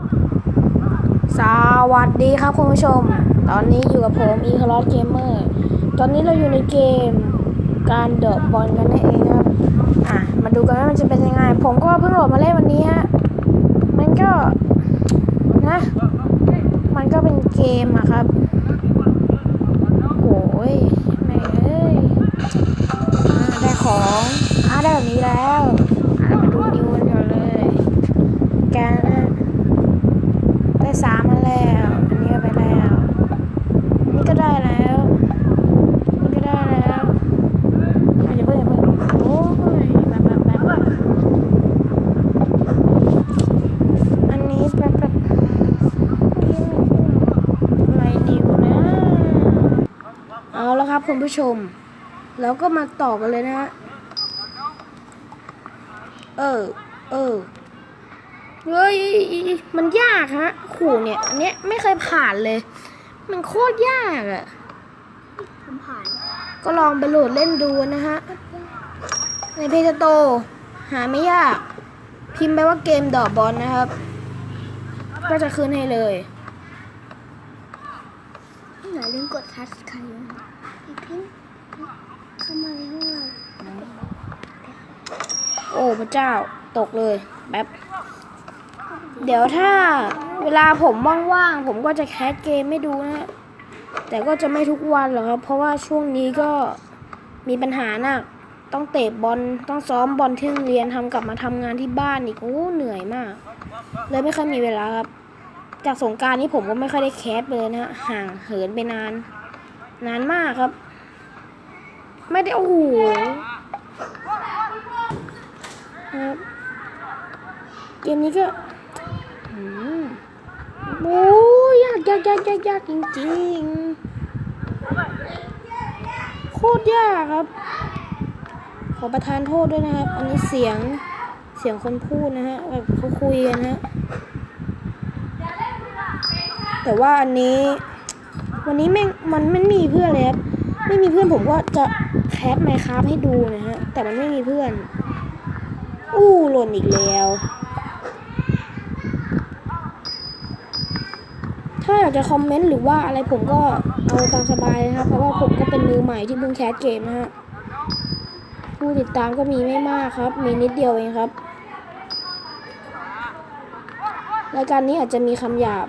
สวัสดีครับคุณผู้ชม ตอนนี้อยู่กับผมอีคลอสเกมเมอร์ตอนนี้เราอยู่ในเกมการเดอะบอลกันนั่นเองครับ อะ มาดูกันว่ามันจะเป็นยังไง ผมก็เพิ่งโหลดมาเล่นวันนี้ฮะ มันก็นะ มันก็เป็นเกมอะครับโอ้ยแม่เอ้ยอได้ของอ่าได้แบบนี้แล้ว มาดูนิวกันก่อนเลยแกนนะ ได้สามมาแล้ว อันนี้ก็ไปแล้วอันนี้ก็ได้แล้วอันนี้ก็ได้แล้วอาจจะเพิ่งอย่าเพิ่งโอ้ยแบบแบบแบบอันนี้แบบแบบอะไรนิวนะเอาแล้วครับคุณผู้ชม แล้วก็มาต่อกันเลยนะฮะเออเออ เฮ้ยมันยากฮะขู่เนี่ยอันเนี้ยไม่เคยผ่านเลย มันโคตรยากอะ่ะผมผ่านก็ลองไปโหลดเล่นดูนะฮะ ในเพจโต หาไม่ยาก พิมพ์ไปว่าเกมดอกบอลนะครับ ก็จะขึ้นให้เลยอย่าลืมกดทัชใครนะพี่พิมพ์เข้ามาในห้องเราโอ้พระเจ้าตกเลยแป๊บ เดี๋ยวถ้าเวลาผมว่างๆผมก็จะแคสเกมไม่ดูนะ แต่ก็จะไม่ทุกวันหรอกครับ เพราะว่าช่วงนี้ก็มีปัญหาหนัก ต้องเตะบอล ต้องซ้อมบอลที่โรงเรียนทำกลับมาทำงานที่บ้านอีก โอ้เหนื่อยมาก เลยไม่ค่อยมีเวลาครับ จากสงการนี้ผมก็ไม่ค่อยได้แคสเลยนะห่างเหินไปนาน นานมากครับ ไม่ได้โอ้โหครับเกมนี้ก็ โอ้ยยากยากยากยากยากจริงๆ โคตรยากครับ ขอประทานโทษด้วยนะครับ อันนี้เสียงเสียงคนพูดนะฮะแบบเขาคุยกันนะฮะ แต่ว่าอันนี้ วันนี้แม่งมันไม่มีเพื่อนเลยครับ ไม่มีเพื่อนผมก็จะแคสไมค์ครับให้ดูนะฮะ แต่มันไม่มีเพื่อน อู้หล่นอีกแล้ว ถ้าอยากจะคอมเมนต์หรือว่าอะไรผมก็เอาตามสบายนะครับ เพราะว่าผมก็เป็นมือใหม่ที่เพิ่งแคสเกมนะฮะผู้ติดตามก็มีไม่มากครับ มีนิดเดียวเองครับ รายการนี้อาจจะมีคำหยาบ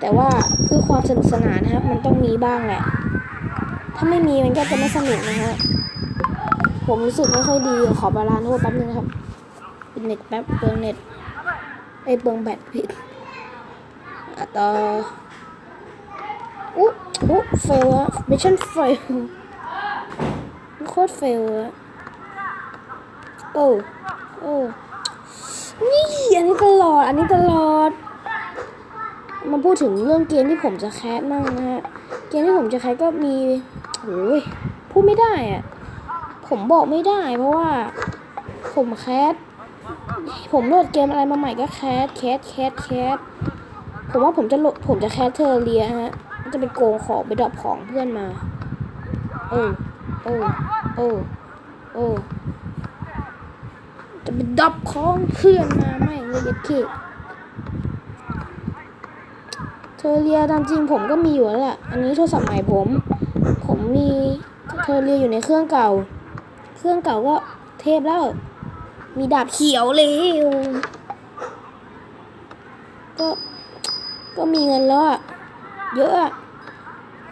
แต่ว่าเพื่อความสนุกสนานนะครับ มันต้องมีบ้างแหละ ถ้าไม่มีมันก็จะไม่สนุกนะฮะผมรู้สึกไม่ค่อยดีขอประทานโทษแป๊บนึงครับปิดเน็ตแป๊บเปลืองเน็ตไอเปลืองแบตผิด อะต่ออุ๊อุ๊เฟลอะมิชชั่นเฟลโคตรเฟลอะโอ้โอ้นี่อันนี้ตลอด อันนี้ตลอด มาพูดถึงเรื่องเกมที่ผมจะแคสมั่งนะฮะ เกมที่ผมจะแคสก็มีโอ้ยพูดไม่ได้อะผมบอกไม่ได้เพราะว่า ผมแคสผมโหลดเกมอะไรมาใหม่ก็แคสแคสแคสแคส ผมว่าผมจะโหลดผมจะแคสเทอร์เรียฮะมันจะไปโกงของไปดรอปของเพื่อนมา โอ้โอ้โอ้โอ้จะไปดรอปของเพื่อนมาไม่เลยเด็ดขี้เทอร์เรียตามจริงผมก็มีอยู่แล้วแหละอันนี้โทรศัพท์ใหม่ผม ผมมีเทอร์เรียอยู่ในเครื่องเก่า เครื่องเก่าก็เทพแล้ว มีดาบเขียวเลยก็ ก็ มีเงินแล้วอะเยอะอะ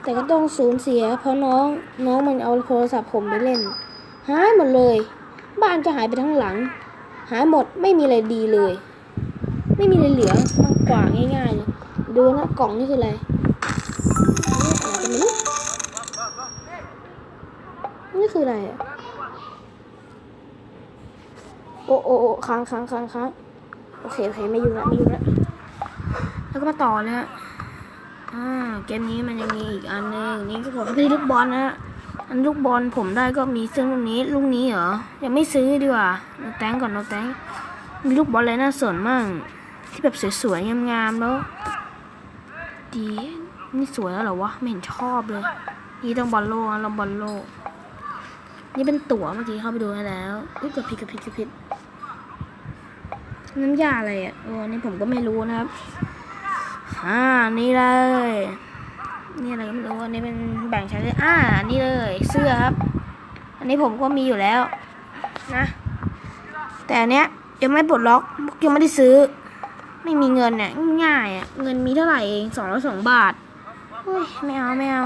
แต่ก็ต้องสูญเสีย เพราะน้องน้องมันเอาโทรศัพท์ผมไปเล่น หายหมดเลย บ้านก็หายไปทั้งหลัง หายหมดไม่มีอะไรดีเลย ไม่มีอะไรเหลือมากกว่าง่ายๆเลยดูนะกล่องนี่คืออะไรนี่คืออะไรอะโอ้โอ้โอ้ค้างค้างค้างค้างโอเคโอเคไม่ยุ่งละไม่ยุ่งละ แล้วก็มาต่อนะฮะอ่าเกมนี้มันยังมีอีกอันนึงนี่ก็ผมไม่ได้ลูกบอลนะฮะอันลูกบอลผมได้ก็มีซึ่งลูกนี้ลูกนี้เหรอยังไม่ซื้อดีกว่าโนแตงก่อนโนแตงมีลูกบอลอะไรน่าสนมั่งที่แบบสวยๆงามๆแล้วดีนี่สวยแล้วเหรอวะไม่เห็นชอบเลยนี่ต้องบอลโลกนะเราบอลโลกนี่เป็นตั๋วเมื่อกี้เข้าไปดูแล้วอุ้ยกดผิดกดผิดกดผิดน้ำยาอะไรอะโอ้อันนี้ผมก็ไม่รู้นะครับ อ่า นี่เลย นี่อะไรก็ไม่รู้อันนี้เป็นแบ่งใช้เลยอ่า นี่เลย เสื้อครับ อันนี้ผมก็มีอยู่แล้ว นะ แต่อันเนี้ยยังไม่ปลดล็อกยังไม่ได้ซื้อ ไม่มีเงินเนี่ยง่ายอะ เงินมีเท่าไหร่เองสองร้อยสองบาทเฮ้ยไม่เอาไม่เอา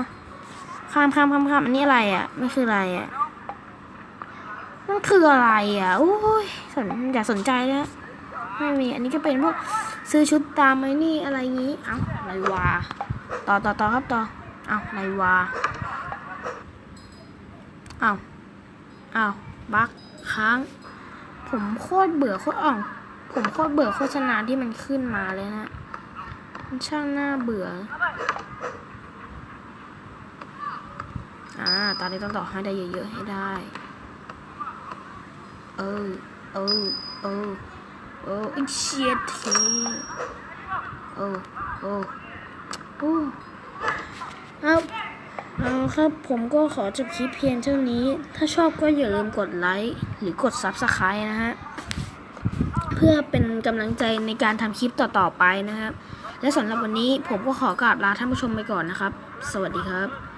ข้ามข้ามข้ามข้ามอันนี้อะไรอะไม่คืออะไรอะมันคืออะไรอะโอ้ยสนอย่าสนใจแล้วไม่มีอันนี้ก็เป็นพวก ซื้อชุดตามไอ้นี่อะไรงี้ เอ้าไรวา ต่อต่อต่อครับต่อ เอ้าไรวา เอ้าเอ้าบักค้าง ผมโคตรเบื่อโคตรอ่อง ผมโคตรเบื่อโฆษณาที่มันขึ้นมาเลยนะ มันช่างน่าเบื่อ อ่า ตอนนี้ต้องต่อให้ได้เยอะๆให้ได้ เออ เออ เออ เออไอ้เชียทีเออเออโอ้ครับเอาครับผมก็ขอจบคลิปเพียงเท่านี้ ถ้าชอบก็อย่าลืมกดไลค์หรือกด Subscribe นะฮะ เพื่อเป็นกำลังใจในการทำคลิปต่อๆไปนะครับ และสำหรับวันนี้ผมก็ขอกราบลาท่านผู้ชมไปก่อนนะครับ สวัสดีครับ